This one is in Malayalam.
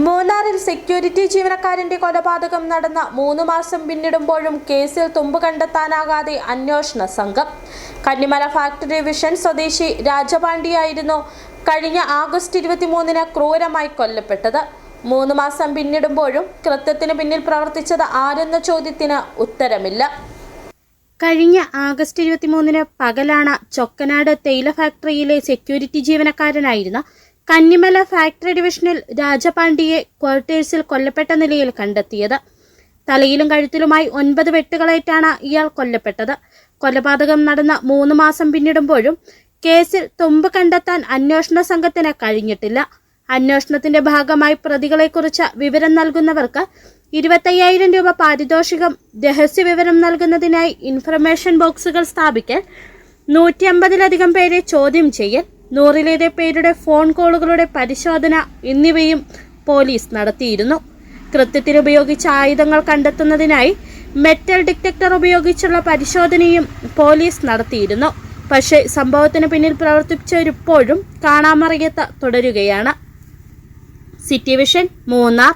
മൂന്നാറിൽ സെക്യൂരിറ്റി ജീവനക്കാരന്റെ കൊലപാതകം നടന്ന മൂന്ന് മാസം പിന്നിടുമ്പോഴും കേസിൽ തുമ്പ് കണ്ടെത്താനാകാതെ അന്വേഷണ സംഘം. കന്നിമല ഫാക്ടറി വിഷൻ സ്വദേശി രാജപാണ്ഡിയായിരുന്നു കഴിഞ്ഞ ആഗസ്റ്റ് ഇരുപത്തിമൂന്നിന് ക്രൂരമായി കൊല്ലപ്പെട്ടത്. മൂന്ന് മാസം പിന്നിടുമ്പോഴും കൃത്യത്തിന് പിന്നിൽ പ്രവർത്തിച്ചത് ആരെന്ന ചോദ്യത്തിന് ഉത്തരമില്ല. കഴിഞ്ഞ ആഗസ്റ്റ് ഇരുപത്തിമൂന്നിന് പകലാണ് ചൊക്കനാട് തേയില ഫാക്ടറിയിലെ സെക്യൂരിറ്റി ജീവനക്കാരനായിരുന്ന കന്നിമല ഫാക്ടറി ഡിവിഷനിൽ രാജപാണ്ഡിയെ ക്വാർട്ടേഴ്സിൽ കൊല്ലപ്പെട്ട നിലയിൽ കണ്ടെത്തിയത്. തലയിലും കഴുത്തിലുമായി ഒൻപത് വെട്ടുകളേറ്റാണ് ഇയാൾ കൊല്ലപ്പെട്ടത്. കൊലപാതകം നടന്ന മൂന്ന് മാസം പിന്നിടുമ്പോഴും കേസിൽ തുമ്പ് കണ്ടെത്താൻ അന്വേഷണ സംഘത്തിന് കഴിഞ്ഞിട്ടില്ല. അന്വേഷണത്തിന്റെ ഭാഗമായി പ്രതികളെക്കുറിച്ച് വിവരം നൽകുന്നവർക്ക് ഇരുപത്തയ്യായിരം രൂപ പാരിതോഷികം രഹസ്യ വിവരം നൽകുന്നതിനായി ഇൻഫർമേഷൻ ബോക്സുകൾ സ്ഥാപിക്കൽ നൂറ്റി അമ്പതിലധികം പേരെ ചോദ്യം ചെയ്യൽ നൂറിലേറെ പേരുടെ ഫോൺ കോളുകളുടെ പരിശോധന എന്നിവയും പോലീസ് നടത്തിയിരുന്നു. കൃത്യത്തിന് ഉപയോഗിച്ച ആയുധങ്ങൾ കണ്ടെത്തുന്നതിനായി മെറ്റൽ ഡിറ്റക്ടർ ഉപയോഗിച്ചുള്ള പരിശോധനയും പോലീസ് നടത്തിയിരുന്നു. പക്ഷേ സംഭവത്തിന് പിന്നിൽ പ്രവർത്തിച്ചവരിപ്പോഴും കാണാമറിയത്ത് തുടരുകയാണ്. City vision Munnar.